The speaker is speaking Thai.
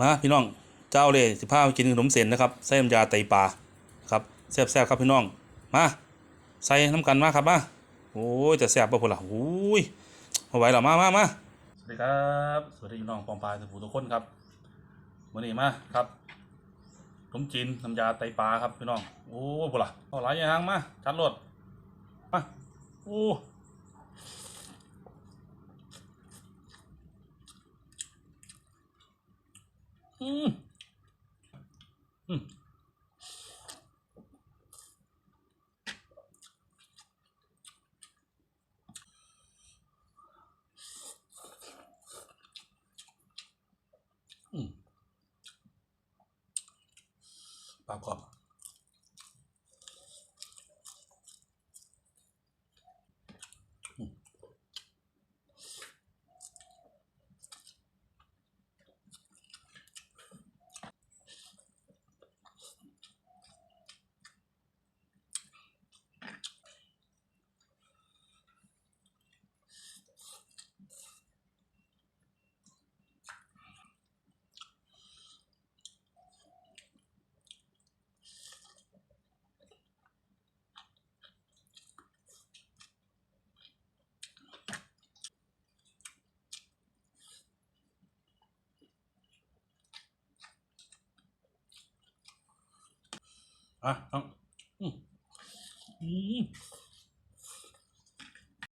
มาพี่น้องเจ้าเลยสิพาไปกินขนมเส้นนะครับใส่น้ำยาไตปลาครับแซ่บๆครับพี่น้องมาใส่น้ำกันมาครับมาโอ้ยจะแซ่บป่ะพุ่นล่ะโอ้ยเอาไหวหรอมามามาสวัสดีครับสวัสดีพี่น้องปองปลายทุกผู้ทุกคนครับมื่อนี้มาครับขนมจีนน้ำยาไตปลาครับพี่น้องโอ้ยพุ่นล่ะเอาหลายอย่างมาจัดรถมาโอ้ 嗯。嗯。八卦吧 อะเอาอืมอืม